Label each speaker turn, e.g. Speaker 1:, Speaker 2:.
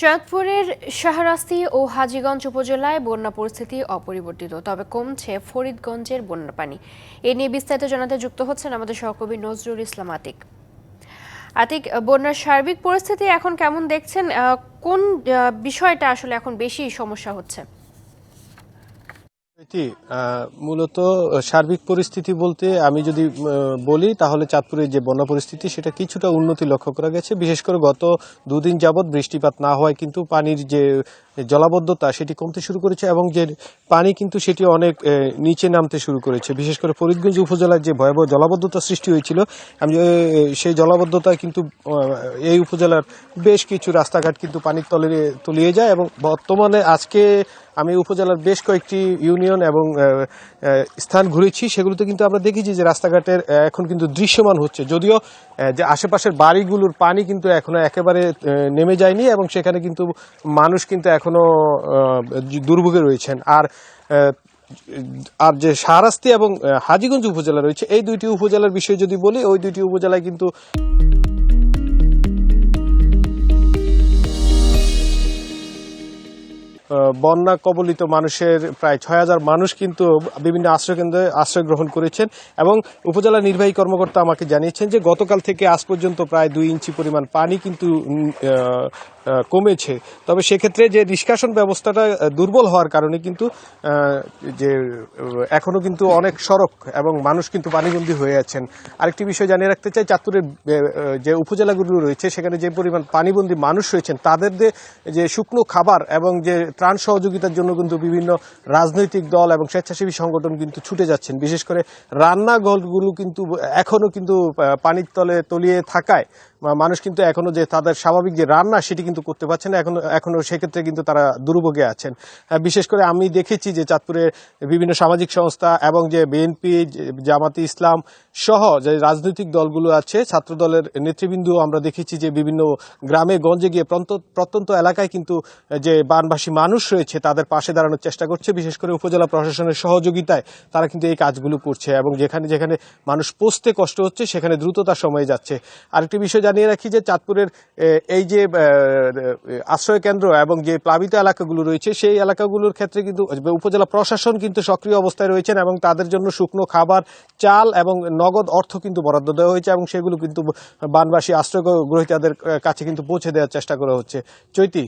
Speaker 1: চাঁদপুরের শাহরাস্তি ও হাজীগঞ্জ উপজেলায় বন্যা পরিস্থিতি অপরিবর্তিত, তবে কমছে ফরিদগঞ্জের বন্যা পানি। এ নিয়ে বিস্তারিত জানাতে যুক্ত হচ্ছেন আমাদের সহকর্মী নজরুল ইসলাম আতিক। আতিক, বন্যার সার্বিক পরিস্থিতি এখন কেমন দেখছেন? কোন বিষয়টা আসলে এখন বেশি সমস্যা হচ্ছে?
Speaker 2: এটি মূলত সার্বিক পরিস্থিতি বলতে আমি যদি বলি, তাহলে চাঁদপুরের যে বন্যা পরিস্থিতি, সেটা কিছুটা উন্নতি লক্ষ্য করা গেছে। বিশেষ করে গত দুদিন যাবৎ বৃষ্টিপাত না হওয়ায় কিন্তু পানির যে জলাবদ্ধতা সেটি কমতে শুরু করেছে এবং যে পানি কিন্তু সেটি অনেক নিচে নামতে শুরু করেছে। বিশেষ করে ফরিদগঞ্জ উপজেলার যে ভয়াবহ জলাবদ্ধতা সৃষ্টি হয়েছিল, আমি সেই জলাবদ্ধতা কিন্তু এই উপজেলার বেশ কিছু রাস্তাঘাট কিন্তু পানির তলে তলিয়ে যায় এবং বর্তমানে আজকে আমি উপজেলার বেশ কয়েকটি ইউনিয়ন এবং স্থান ঘুরেছি, সেগুলোতে কিন্তু আমরা দেখেছি যে রাস্তাঘাটের এখন কিন্তু দৃশ্যমান হচ্ছে। যদিও যে আশেপাশের বাড়িগুলোর পানি কিন্তু এখনও একেবারে নেমে যায়নি এবং সেখানে কিন্তু মানুষ কিন্তু এখনও আহ, দুর্ভোগে রয়েছেন। আর আর যে শাহরাস্তি এবং হাজীগঞ্জ উপজেলা রয়েছে এই দুইটি উপজেলার বিষয়ে যদি বলি ওই দুইটি উপজেলায় কিন্তু বন্যা কবলিত মানুষের প্রায় ছয় হাজার মানুষ কিন্তু বিভিন্ন আশ্রয়কেন্দ্রে আশ্রয় গ্রহণ করেছেন এবং উপজেলা নির্বাহী কর্মকর্তা আমাকে জানিয়েছেন যে গতকাল থেকে আজ পর্যন্ত প্রায় দুই ইঞ্চি পরিমাণ পানি কিন্তু কমেছে। তবে সেক্ষেত্রে যে নিষ্কাশন ব্যবস্থাটা দুর্বল হওয়ার কারণে কিন্তু যে এখনও কিন্তু অনেক সড়ক এবং মানুষ কিন্তু পানিবন্দী হয়ে আছেন। আরেকটি বিষয় জানিয়ে রাখতে চাই, চাঁদপুরের যে উপজেলাগুলো রয়েছে, সেখানে যে পরিমাণ পানিবন্দী মানুষ রয়েছেন, তাদের যে শুকনো খাবার এবং যে ত্রাণ সহযোগিতার জন্য কিন্তু বিভিন্ন রাজনৈতিক দল এবং স্বেচ্ছাসেবী সংগঠন কিন্তু ছুটে যাচ্ছেন। বিশেষ করে রান্নাঘরগুলো কিন্তু এখনও কিন্তু পানির তলে তলিয়ে থাকায় মানুষ কিন্তু এখনও যে তাদের স্বাভাবিক যে রান্না, সেটি কিন্তু করতে পারছে না। এখনও এখনও সেক্ষেত্রে কিন্তু তারা দুর্ভোগে আছেন। আহ, বিশেষ করে আমি দেখেছি যে চাঁদপুরে বিভিন্ন সামাজিক সংস্থা এবং যে বিএনপি জামাতি ইসলাম সহ যে রাজনৈতিক দলগুলো আছে ছাত্র দলের নেতৃবৃন্দ আমরা দেখেছি যে বিভিন্ন গ্রামে গঞ্জে গিয়ে প্রত্যন্ত এলাকায় কিন্তু যে বানবাসী মানুষ রয়েছে তাদের পাশে দাঁড়ানোর চেষ্টা করছে। বিশেষ করে উপজেলা প্রশাসনের সহযোগিতায় তারা কিন্তু এই কাজগুলো করছে এবং যেখানে যেখানে মানুষ পৌঁছতে কষ্ট হচ্ছে সেখানে দ্রুততার সময়ে যাচ্ছে। আরেকটি বিষয় জানিয়ে রাখি যে চাঁদপুরের এই যে আশ্রয় কেন্দ্র এবং যে প্লাবিত এলাকাগুলো রয়েছে, সেই এলাকাগুলোর ক্ষেত্রে কিন্তু উপজেলা প্রশাসন কিন্তু সক্রিয় অবস্থায় রয়েছেন এবং তাদের জন্য শুকনো খাবার, চাল এবং নগদ অর্থ কিন্তু বরাদ্দ দেওয়া হয়েছে এবং সেগুলো কিন্তু বানবাসী আশ্রয় গ্রহীতাদের কাছে কিন্তু পৌঁছে দেওয়ার চেষ্টা করা হচ্ছে। চৈতি